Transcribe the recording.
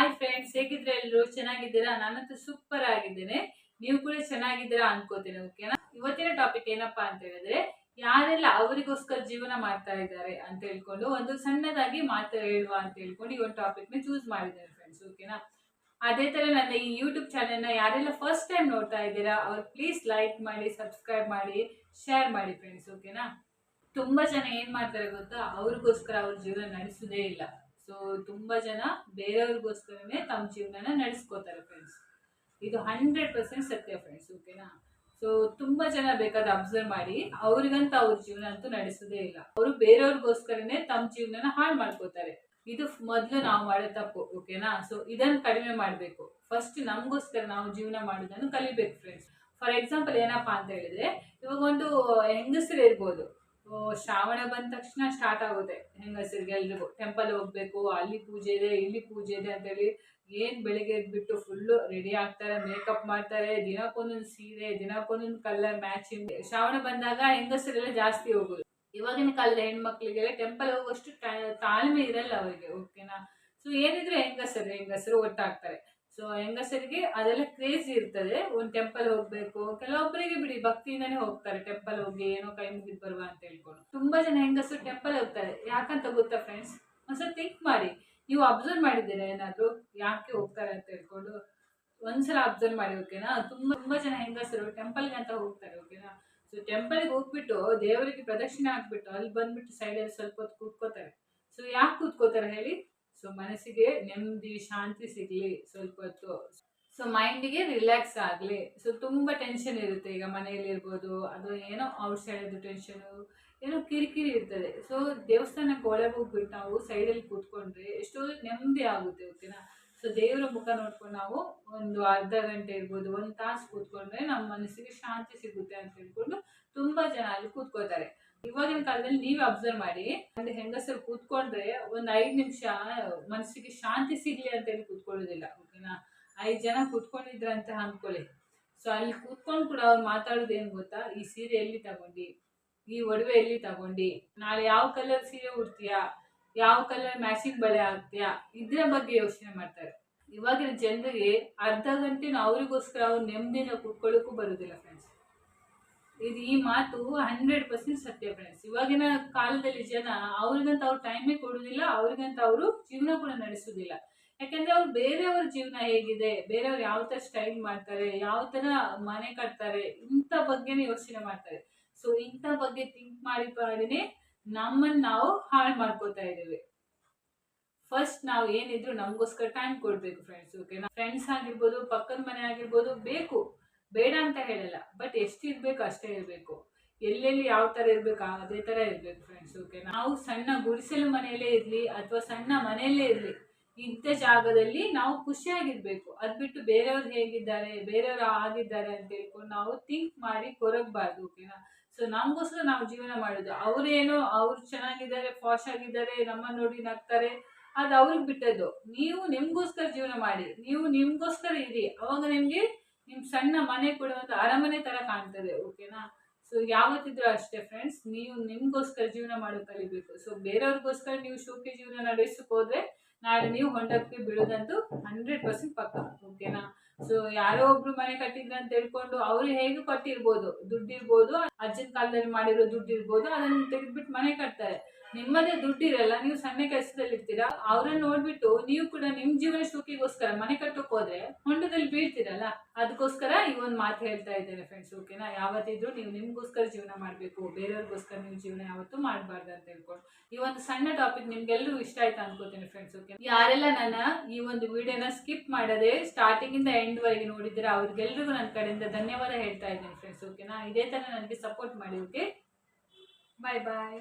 Hi friends ಹೇಗಿದ್ರೆ ಎಲ್ಲರೂ? ಚೆನ್ನಾಗಿದ್ದೀರಾ? ನಾನಂತೂ ಸೂಪರ್ ಆಗಿದ್ದೇನೆ. ನೀವು ಕೂಡ ಚೆನ್ನಾಗಿದ್ದೀರಾ ಅನ್ಕೋತೀನಿ ಓಕೆನಾ ಇವತ್ತಿನ ಟಾಪಿಕ್ ಏನಪ್ಪಾ ಅಂತ ಹೇಳಿದ್ರೆ, ಯಾರೆಲ್ಲ ಅವರಿಗೋಸ್ಕರ ಜೀವನ ಮಾಡ್ತಾ ಇದ್ದಾರೆ ಅಂತ ಹೇಳ್ಕೊಂಡು ಒಂದು ಸಣ್ಣದಾಗಿ ಮಾತು ಹೇಳುವ ಅಂತ ಹೇಳ್ಕೊಂಡು ಈ ಒಂದು ಟಾಪಿಕ್ನ ಚೂಸ್ ಮಾಡಿದ್ದೇನೆ ಫ್ರೆಂಡ್ಸ್ ಓಕೆನಾ ಅದೇ ತರ ನನ್ನ ಈ ಯೂಟ್ಯೂಬ್ ಚಾನೆಲ್ನ ಯಾರೆಲ್ಲ ಫಸ್ಟ್ ಟೈಮ್ ನೋಡ್ತಾ ಇದ್ದೀರಾ, ಅವ್ರು ಪ್ಲೀಸ್ ಲೈಕ್ ಮಾಡಿ ಸಬ್ಸ್ಕ್ರೈಬ್ ಮಾಡಿ ಶೇರ್ ಮಾಡಿ ಫ್ರೆಂಡ್ಸ್ ಓಕೆನಾ ತುಂಬಾ ಜನ ಏನ್ ಮಾಡ್ತಾರೆ ಗೊತ್ತಾ? ಅವ್ರಿಗೋಸ್ಕರ ಅವ್ರ ಜೀವನ ನಡೆಸುದೇ ಇಲ್ಲ. ಸೊ ತುಂಬಾ ಜನ ಬೇರೆಯವ್ರಿಗೋಸ್ಕರನೇ ತಮ್ಮ ಜೀವನನ ನಡೆಸ್ಕೋತಾರೆ ಫ್ರೆಂಡ್ಸ್ ಇದು ಹಂಡ್ರೆಡ್ ಪರ್ಸೆಂಟ್ ಸತ್ಯ ಫ್ರೆಂಡ್ಸ್ ಓಕೆನಾ ಸೊ ತುಂಬಾ ಜನ ಬೇಕಾದ ಅಬ್ಸರ್ವ್ ಮಾಡಿ, ಅವ್ರಿಗಂತ ಅವ್ರ ಜೀವನ ಅಂತೂ ನಡೆಸೋದೇ ಇಲ್ಲ. ಅವರು ಬೇರೆಯವ್ರಿಗೋಸ್ಕರನೇ ತಮ್ಮ ಜೀವನನ ಹಾಳು ಮಾಡ್ಕೋತಾರೆ. ಇದು ಮೊದಲು ನಾವು ಮಾಡೋ ತಪ್ಪು ಓಕೆನಾ ಸೊ ಇದನ್ನು ಕಡಿಮೆ ಮಾಡಬೇಕು. ಫಸ್ಟ್ ನಮಗೋಸ್ಕರ ನಾವು ಜೀವನ ಮಾಡೋದನ್ನು ಕಲಿಬೇಕು ಫ್ರೆಂಡ್ಸ್ ಫಾರ್ ಎಕ್ಸಾಂಪಲ್ ಏನಪ್ಪಾ ಅಂತ ಹೇಳಿದ್ರೆ, ಇವಾಗ ಒಂದು ಹೆಂಗಸರು ಇರ್ಬೋದು. ಶ್ರಾವಣ ಬಂದ ತಕ್ಷಣ ಸ್ಟಾರ್ಟ್ ಆಗುತ್ತೆ. ಹೆಂಗಸರಿಗೆ ಎಲ್ರಿಗೂ. ಟೆಂಪಲ್ ಹೋಗ್ಬೇಕು, ಅಲ್ಲಿ ಪೂಜೆ ಇದೆ, ಇಲ್ಲಿ ಪೂಜೆ ಇದೆ ಅಂತೇಳಿ ಏನ್ ಬೆಳಿಗ್ಗೆ ಎದ್ಬಿಟ್ಟು ಫುಲ್ಲು ರೆಡಿ ಆಗ್ತಾರೆ ಮೇಕಪ್ ಮಾಡ್ತಾರೆ, ದಿನಕ್ಕೊಂದೊಂದು ಸೀರೆ, ದಿನಕ್ಕೊಂದೊಂದು ಕಲರ್ ಮ್ಯಾಚಿಂಗ್ ಶ್ರಾವಣ ಬಂದಾಗ ಹೆಂಗಸರೆಲ್ಲ ಜಾಸ್ತಿ ಹೋಗೋದು. ಇವಾಗಿನ ಕಾಲದ ಹೆಣ್ಮಕ್ಳಿಗೆಲ್ಲ ಟೆಂಪಲ್ ಹೋಗೋಷ್ಟು ಟ- ತಾಳ್ಮೆ ಇರಲ್ಲ ಅವರಿಗೆ ಓಕೆನಾ ಸೊ ಏನಿದ್ರು ಹೆಂಗಸರು ಹೆಂಗಸರು ಒಟ್ಟಾಗ್ತಾರೆ. ಸೊ ಹೆಂಗಸರಿಗೆ ಅದೆಲ್ಲ ಕ್ರೇಜ್ ಇರ್ತದೆ. ಒಂದು ಟೆಂಪಲ್ ಹೋಗ್ಬೇಕು. ಕೆಲವೊಬ್ಬರಿಗೆ ಬಿಡಿ, ಭಕ್ತಿಯಿಂದಾನೇ ಹೋಗ್ತಾರೆ. ಟೆಂಪಲ್ ಹೋಗಿ ಏನೋ ಕೈ ಮುಗಿದ್ ಬರುವ ಅಂತ ಹೇಳ್ಕೊಂಡು. ತುಂಬಾ ಜನ ಹೆಂಗಸರು ಟೆಂಪಲ್ ಹೋಗ್ತಾರೆ. ಯಾಕಂತ ಗೊತ್ತಾ ಫ್ರೆಂಡ್ಸ್ ಒಂದ್ಸಲ ಥಿಂಕ್ ಮಾಡಿ. ನೀವು ಅಬ್ಸರ್ವ್ ಮಾಡಿದ್ದೀರಾ ಏನಾದ್ರು? ಯಾಕೆ ಹೋಗ್ತಾರೆ ಅಂತ ಹೇಳ್ಕೊಂಡು. ಒಂದ್ಸಲ ಅಬ್ಸರ್ವ್ ಮಾಡಿ ಓಕೆನಾ ತುಂಬಾ ತುಂಬಾ ಜನ ಹೆಂಗಸರು ಟೆಂಪಲ್ಗೆ ಅಂತ ಹೋಗ್ತಾರೆ ಓಕೆನಾ ಸೊ ಟೆಂಪಲ್ಗೆ ಹೋಗ್ಬಿಟ್ಟು ದೇವರಿಗೆ ಪ್ರದಕ್ಷಿಣೆ ಹಾಕ್ಬಿಟ್ಟು, ಅಲ್ಲಿ ಬಂದ್ಬಿಟ್ಟು ಸೈಡಲ್ಲಿ ಸ್ವಲ್ಪ ಹೊತ್ತು ಕೂತ್ಕೋತಾರೆ. ಸೊ ಯಾಕೆ ಕೂತ್ಕೋತಾರೆ ಹೇಳಿ? ಸೊ ಮನಸ್ಸಿಗೆ ನೆಮ್ಮದಿ, ಶಾಂತಿ ಸಿಗ್ಲಿ ಸ್ವಲ್ಪ ಹೊತ್ತು. ಸೊ ಮೈಂಡಿಗೆ ರಿಲ್ಯಾಕ್ಸ್ ಆಗಲಿ. ಸೊ ತುಂಬ ಟೆನ್ಷನ್ ಇರುತ್ತೆ. ಈಗ ಮನೆಯಲ್ಲಿ ಇರ್ಬೋದು, ಅದು ಏನೋ ಔಟ್ ಸೈಡ್ ಟೆನ್ಷನ್ ಏನೋ ಕಿರಿಕಿರಿ ಇರ್ತದೆ. ಸೊ ದೇವಸ್ಥಾನಕ್ಕೆ ಒಳಗೆ ಹೋಗ್ಬಿಟ್ಟು ನಾವು ಸೈಡಲ್ಲಿ ಕೂತ್ಕೊಂಡ್ರೆ ಎಷ್ಟೋ ನೆಮ್ಮದಿ ಆಗುತ್ತೆ ಓಕೆನಾ ಸೊ ದೇವರ ಮುಖ ನೋಡ್ಕೊಂಡು ನಾವು ಒಂದು ಅರ್ಧ ಗಂಟೆ ಇರ್ಬೋದು, ಒಂದು ತಾಸು ಕೂತ್ಕೊಂಡ್ರೆ ನಮ್ಮ ಮನಸ್ಸಿಗೆ ಶಾಂತಿ ಸಿಗುತ್ತೆ ಅಂತ ಹೇಳ್ಕೊಂಡು ತುಂಬಾ ಜನ ಅಲ್ಲಿ ಕೂತ್ಕೋತಾರೆ ಇವಾಗಿನ ಕಾಲದಲ್ಲಿ ನೀವೇ ಅಬ್ಸರ್ವ್ ಮಾಡಿ, ಒಂದು ಹೆಂಗಸರು ಕೂತ್ಕೊಂಡ್ರೆ ಒಂದು ಐದು ನಿಮಿಷ ಮನಸ್ಸಿಗೆ ಶಾಂತಿ ಸಿಗ್ಲಿ ಅಂತ ಹೇಳಿ ಕೂತ್ಕೊಳ್ಳೋದಿಲ್ಲ, ಓಕೆನಾ? ಐದು ಜನ ಕೂತ್ಕೊಂಡಿದ್ರಂತ ಅಂದ್ಕೊಳ್ಳಿ ಸೊ ಅಲ್ಲಿ ಕೂತ್ಕೊಂಡು ಕೂಡ ಅವ್ರು ಮಾತಾಡೋದು ಏನು ಗೊತ್ತಾ? ಈ ಸೀರೆ ಎಲ್ಲಿ ತಗೊಂಡಿ? ಈ ಒಡವೆ ಎಲ್ಲಿ ತಗೊಂಡಿ? ನಾಳೆ ಯಾವ ಕಲರ್ ಸೀರೆ ಉಡ್ತೀಯಾ? ಯಾವ ಕಲರ್ ಮ್ಯಾಚಿಂಗ್ ಬಳೆ ಆಗ್ತೀಯಾ ಇದ್ರ ಬಗ್ಗೆ ಯೋಚನೆ ಮಾಡ್ತಾರೆ. ಇವಾಗಿನ ಜನರಿಗೆ ಅರ್ಧ ಗಂಟೆನೂ ಅವರಿಗೋಸ್ಕರ ಅವ್ರು ನೆಮ್ಮದಿನ ಕೂತ್ಕೊಳ್ಳೋಕ್ಕೂ ಬರೋದಿಲ್ಲ ಫ್ರೆಂಡ್ಸ್ ಇದು ಈ ಮಾತು ಹಂಡ್ರೆಡ್ ಪರ್ಸೆಂಟ್ ಸತ್ಯ ಫ್ರೆಂಡ್ಸ್ ಇವಾಗಿನ ಕಾಲದಲ್ಲಿ ಜನ ಅವ್ರಿಗಂತ ಅವ್ರು ಟೈಮೇ ಕೊಡೋದಿಲ್ಲ, ಅವ್ರಿಗಂತ ಅವರು ಜೀವನ ಕೂಡ ನಡೆಸೋದಿಲ್ಲ. ಯಾಕಂದ್ರೆ ಅವ್ರು ಬೇರೆಯವ್ರ ಜೀವನ ಹೇಗಿದೆ, ಬೇರೆಯವ್ರು ಯಾವ ಥರ ಸ್ಟೈಲ್ ಮಾಡ್ತಾರೆ, ಯಾವ ಥರ ಮನೆ ಕಟ್ತಾರೆ, ಇಂಥ ಬಗ್ಗೆನೇ ಯೋಚನೆ ಮಾಡ್ತಾರೆ. ಸೊ ಇಂಥ ಬಗ್ಗೆ ಥಿಂಕ್ ಮಾಡಿ ಮಾಡಿನೇ ನಮ್ಮನ್ನು ನಾವು ಹಾಳು ಮಾಡ್ಕೋತಾ ಇದ್ದೇವೆ. ಫಸ್ಟ್ ನಾವು ಏನಿದ್ರು ನಮಗೋಸ್ಕರ ಟೈಮ್ ಕೊಡಬೇಕು ಫ್ರೆಂಡ್ಸ್ ಓಕೆನಾ ಫ್ರೆಂಡ್ಸ್ ಆಗಿರ್ಬೋದು, ಪಕ್ಕದ ಮನೆ ಆಗಿರ್ಬೋದು, ಬೇಕು. ಬೇಡ ಅಂತ ಹೇಳಲ್ಲ ಬಟ್ ಎಷ್ಟು ಇರಬೇಕು ಅಷ್ಟೇ ಇರಬೇಕು. ಎಲ್ಲೆಲ್ಲಿ ಯಾವ ಥರ ಇರಬೇಕು, ಅದೇ ಥರ ಇರಬೇಕು ಫ್ರೆಂಡ್ಸ್ ಓಕೆ ನಾವು ಸಣ್ಣ ಗುಡಿಸಲು ಮನೆಯಲ್ಲೇ ಇರಲಿ ಅಥವಾ ಸಣ್ಣ ಮನೆಯಲ್ಲೇ ಇರಲಿ, ಇಂಥ ಜಾಗದಲ್ಲಿ ನಾವು ಖುಷಿಯಾಗಿರ್ಬೇಕು. ಅದು ಬಿಟ್ಟು ಬೇರೆಯವ್ರು ಹೇಗಿದ್ದಾರೆ, ಬೇರೆಯವರು ಆಗಿದ್ದಾರೆ ಅಂತ ಹೇಳ್ಕೊಂಡು ನಾವು ಥಿಂಕ್ ಮಾಡಿ ಕೊರಗಬಾರ್ದು ಓಕೆನಾ ಸೊ ನಮಗೋಸ್ಕರ ನಾವು ಜೀವನ ಮಾಡೋದು. ಅವರೇನೋ ಅವ್ರು ಚೆನ್ನಾಗಿದ್ದಾರೆ ಫಾಶ್ ಆಗಿದ್ದಾರೆ ನಮ್ಮ ನೋಡಿ ನಗ್ತಾರೆ, ಅದು ಅವ್ರಿಗೆ ಬಿಟ್ಟದ್ದು. ನೀವು ನಿಮ್ಗೋಸ್ಕರ ಜೀವನ ಮಾಡಿ, ನೀವು ನಿಮಗೋಸ್ಕರ ಇರಿ. ಅವಾಗ ನಿಮ್ಗೆ ನಿಮ್ ಸಣ್ಣ ಮನೆ ಕೂಡ ಒಂದು ಅರಮನೆ ತರ ಕಾಣ್ತದೆ, ಓಕೆನಾ? ಸೊ ಯಾವತ್ತಿದ್ರು ಅಷ್ಟೇ ಫ್ರೆಂಡ್ಸ್ ನೀವು ನಿಮ್ಗೋಸ್ಕರ ಜೀವನ ಮಾಡೋದು ಕಲಿಬೇಕು. ಸೊ ಬೇರೆಯವ್ರಿಗೋಸ್ಕರ ನೀವು ಶೋಕಿ ಜೀವನ ನಡೆಸಕ್ ಹೋದ್ರೆ ನಾಳೆ ನೀವು ಹೊಂಡಕ್ಕೆ ಬೀಳೋದಂತೂ ಹಂಡ್ರೆಡ್ ಪರ್ಸೆಂಟ್ ಪಕ್ಕ, ಓಕೆನಾ? ಸೊ ಯಾರೋ ಒಬ್ರು ಮನೆ ಕಟ್ಟಿದ್ರು ಅಂತ ಹೇಳ್ಕೊಂಡು ಅವ್ರು ಹೇಗೆ ಕಟ್ಟಿರ್ಬೋದು? ದುಡ್ಡಿರ್ಬೋದು, ಅಜ್ಜನ ಕಾಲದಲ್ಲಿ ಮಾಡಿರೋ ದುಡ್ಡಿರ್ಬೋದು, ಅದನ್ನ ತೆಗೆದ್ಬಿಟ್ಟು ಮನೆ ಕಟ್ತಾರೆ. ನಿಮ್ಮದೇ ದುಡ್ಡಿರಲ್ಲ, ನೀವು ಸಣ್ಣ ಕೆಲಸದಲ್ಲಿ ಇರ್ತೀರಾ ಅವ್ರನ್ನ ನೋಡ್ಬಿಟ್ಟು ನೀವು ಕೂಡ ನಿಮ್ ಜೀವನ ಶೋಕಿಗೋಸ್ಕರ ಮನೆ ಕಟ್ಟೋಕ್ ಹೋದ್ರೆ ಹೊಂಡದಲ್ಲಿ ಬೀಳ್ತೀರಲ್ಲ ಅದಕ್ಕೋಸ್ಕರ ಈ ಒಂದು ಮಾತು ಹೇಳ್ತಾ ಇದ್ದೇನೆ ಫ್ರೆಂಡ್ಸ್ ಓಕೆನಾ ಯಾವತ್ತಿದ್ರು ನೀವು ನಿಮ್ಗೋಸ್ಕರ ಜೀವನ ಮಾಡಬೇಕು, ಬೇರೆಯವ್ರಿಗೋಸ್ಕರ ನೀವು ಜೀವನ ಯಾವತ್ತೂ ಮಾಡಬಾರ್ದು ಅಂತ ಹೇಳ್ಕೊಂಡು. ಈ ಒಂದು ಸಣ್ಣ ಟಾಪಿಕ್ ನಿಮ್ಗೆಲ್ಲರೂ ಇಷ್ಟ ಆಯ್ತು ಅನ್ಕೋತೀನಿ ಫ್ರೆಂಡ್ಸ್ ಓಕೆ ಯಾರೆಲ್ಲ ನನ್ನ ಈ ಒಂದು ವಿಡಿಯೋನ ಸ್ಕಿಪ್ ಮಾಡದೆ ಸ್ಟಾರ್ಟಿಂಗ್ ಇಂದ ಎಂಡ್ ವರೆಗೆ ನೋಡಿದ್ರೆ ಅವ್ರಿಗೆಲ್ರಿಗೂ ನನ್ನ ಕಡೆಯಿಂದ ಧನ್ಯವಾದ ಹೇಳ್ತಾ ಇದ್ದೀನಿ ಫ್ರೆಂಡ್ಸ್ ಓಕೆನಾ ಇದೇ ತರ ನನಗೆ ಸಪೋರ್ಟ್ ಮಾಡಿ ಓಕೆ ಬಾಯ್ ಬಾಯ್